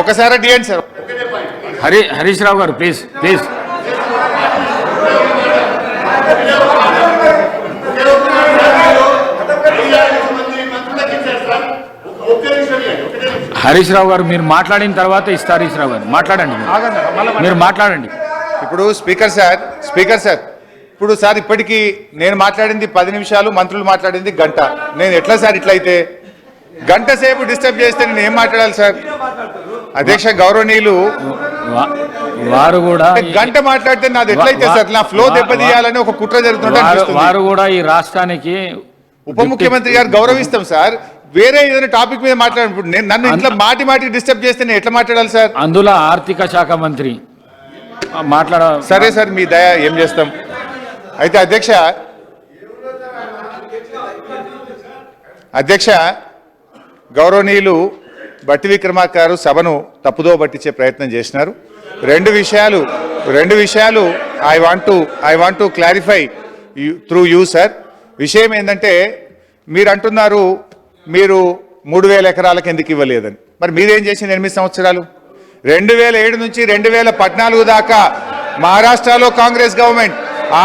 ఒకసారి డియండి సార్. హరి హరీష్ రావు గారు ప్లీజ్ ప్లీజ్ హరీష్ రావు గారు మీరు మాట్లాడిన తర్వాత ఇస్తారు హరీష్ రావు గారు. మాట్లాడండి మీరు. మీరు మాట్లాడండి. ఇప్పుడు స్పీకర్ సార్ స్పీకర్ సార్ ఇప్పుడు సార్ ఇప్పటికీ నేను మాట్లాడింది పది నిమిషాలు మంత్రులు మాట్లాడింది గంట. నేను ఎట్లా సార్ ఇట్లయితే? గంట సేపు డిస్టర్బ్ చేస్తే నేను ఏం మాట్లాడాలి సార్? అధ్యక్ష గౌరవనీయులు వారు కూడా గంట మాట్లాడితే నాది ఎట్లయితే సార్? నా ఫ్లో దెబ్బతీయాలని ఒక కుట్ర జరుగుతుంటే వారు కూడా ఈ రాష్ట్రానికి ఉప ముఖ్యమంత్రి గారు గౌరవిస్తాం సార్. వేరే ఏదైనా టాపిక్ మీద మాట్లాడినప్పుడు నేను నన్ను ఇంట్లో మాటి మాటికి డిస్టర్బ్ చేస్తే నేను ఎట్లా మాట్లాడాలి సార్? అందులో ఆర్థిక శాఖ మంత్రి. మాట్లాడ సరే సార్ మీ దయ ఏం చేస్తాం? అయితే అధ్యక్ష అధ్యక్ష గౌరవనీయులు బట్టి విక్రమార్క గారు సభను తప్పుదో పట్టించే ప్రయత్నం చేసినారు. రెండు విషయాలు రెండు విషయాలు I want to I want to clarify through you sir విషయం ఏంటంటే మీరు అంటున్నారు మీరు మూడు వేల ఎకరాలకు ఎందుకు ఇవ్వలేదని. మరి మీరేం చేసింది ఎనిమిది సంవత్సరాలు? రెండు వేల ఏడు నుంచి రెండు వేల పద్నాలుగు దాకా మహారాష్ట్రలో కాంగ్రెస్ గవర్నమెంట్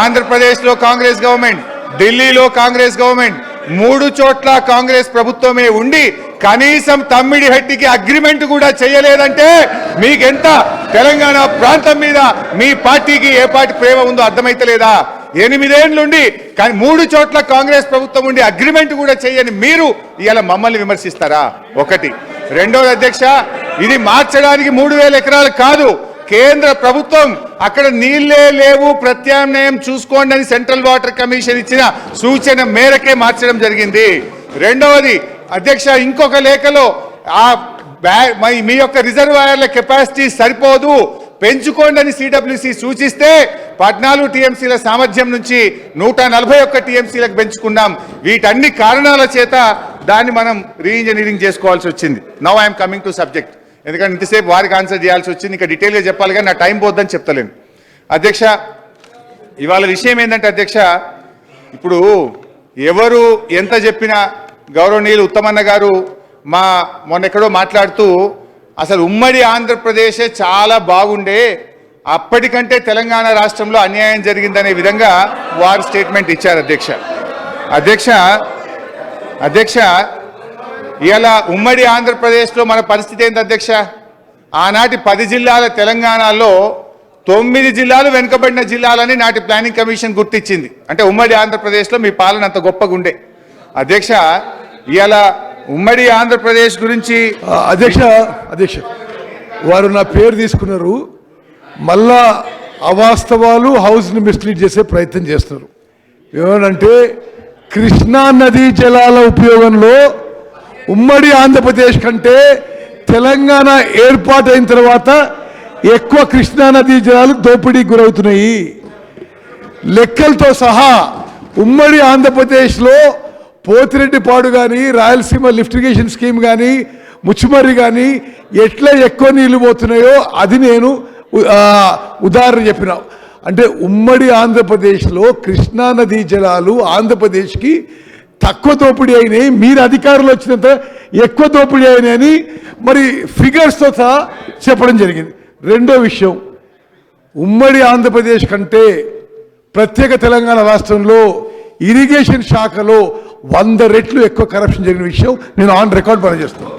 ఆంధ్రప్రదేశ్లో కాంగ్రెస్ గవర్నమెంట్ ఢిల్లీలో కాంగ్రెస్ గవర్నమెంట్ మూడు చోట్ల కాంగ్రెస్ ప్రభుత్వమే ఉండి కనీసం తమ్మిడి హట్టికి అగ్రిమెంట్ కూడా చేయలేదంటే మీకెంత? తెలంగాణ ప్రాంతం మీద మీ పార్టీకి ఏ పార్టీ ప్రేమ ఉందో అర్థమైతలేదా ఎనిమిదేండ్లుండి కానీ మూడు చోట్ల కాంగ్రెస్ ప్రభుత్వం ఉండి అగ్రిమెంట్ కూడా చేయని మీరు ఇవాళ మమ్మల్ని విమర్శిస్తారా? ఒకటి. రెండోది అధ్యక్ష ఇది మార్చడానికి మూడు వేల ఎకరాలు కాదు. కేంద్ర ప్రభుత్వం అక్కడ నీళ్ళే లేవు ప్రత్యామ్నాయం చూసుకోండి అని సెంట్రల్ వాటర్ కమిషన్ ఇచ్చిన సూచన మేరకే మార్చడం జరిగింది. రెండవది అధ్యక్ష ఇంకొక లేఖలో ఆ మీ- మీ యొక్క రిజర్వాయర్ల కెపాసిటీ సరిపోదు. పెంచుకోండి అని సిడబ్ల్యూసి సూచిస్తే పద్నాలుగు టీఎంసీల సామర్థ్యం నుంచి నూట నలభై ఒక్క టీఎంసీలకు పెంచుకున్నాం. వీటన్ని కారణాల చేత దాన్ని మనం రీఇంజనీరింగ్ చేసుకోవాల్సి వచ్చింది. Now I'm coming to subject ఎందుకంటే ఇంతసేపు వారికి ఆన్సర్ చేయాల్సి వచ్చింది. ఇంకా డీటెయిల్గా చెప్పాలి కానీ నా టైం పోద్దని చెప్తలేను. అధ్యక్ష ఇవాళ విషయం ఏంటంటే అధ్యక్ష ఇప్పుడు ఎవరు ఎంత చెప్పినా గౌరవనీయులు ఉత్తమన్న గారు మా మొన్న ఎక్కడో మాట్లాడుతూ అసలు ఉమ్మడి ఆంధ్రప్రదేశే చాలా బాగుండే అప్పటికంటే తెలంగాణ రాష్ట్రంలో అన్యాయం జరిగిందనే విధంగా వారు స్టేట్మెంట్ ఇచ్చారు అధ్యక్ష. అధ్యక్ష అధ్యక్ష ఇలా ఉమ్మడి ఆంధ్రప్రదేశ్లో మన పరిస్థితి ఏంటి అధ్యక్ష? ఆనాటి పది జిల్లాల తెలంగాణలో తొమ్మిది జిల్లాలు వెనుకబడిన జిల్లాలని నాటి ప్లానింగ్ కమిషన్ గుర్తించింది అంటే ఉమ్మడి ఆంధ్రప్రదేశ్లో మీ పాలన అంత గొప్పగా ఉండే అధ్యక్ష ఇలా ఉమ్మడి ఆంధ్రప్రదేశ్ గురించి అధ్యక్ష అధ్యక్ష వారు నా పేరు తీసుకున్నారు. మళ్ళా అవాస్తవాలు హౌస్ని మిస్లీడ్ చేసే ప్రయత్నం చేస్తున్నారు. ఏమనంటే కృష్ణా నదీ జలాల ఉపయోగంలో ఉమ్మడి ఆంధ్రప్రదేశ్ కంటే తెలంగాణ ఏర్పాటైన తర్వాత ఎక్కువ కృష్ణా నదీ జలాలు దోపిడీకి గురవుతున్నాయి. లెక్కలతో సహా ఉమ్మడి ఆంధ్రప్రదేశ్లో పోతిరెడ్డిపాడు కానీ రాయలసీమ లిఫ్టిగేషన్ స్కీమ్ కానీ ముచ్చుమర్రి కానీ ఎట్లా ఎక్కువ నీళ్ళు పోతున్నాయో అది నేను ఉదాహరణ చెప్పిన. అంటే ఉమ్మడి ఆంధ్రప్రదేశ్లో కృష్ణా నదీ జలాలు ఆంధ్రప్రదేశ్కి తక్కువ దోపిడీ అయినాయి. మీరు అధికారులు వచ్చినంత ఎక్కువ దోపిడీ అయినాయని మరి ఫిగర్స్తో సహా చెప్పడం జరిగింది. రెండో విషయం ఉమ్మడి ఆంధ్రప్రదేశ్ కంటే ప్రత్యేక తెలంగాణ రాష్ట్రంలో ఇరిగేషన్ శాఖలో వంద రెట్లు ఎక్కువ కరప్షన్ జరిగిన విషయం నేను ఆన్ రికార్డ్ పనిచేస్తాను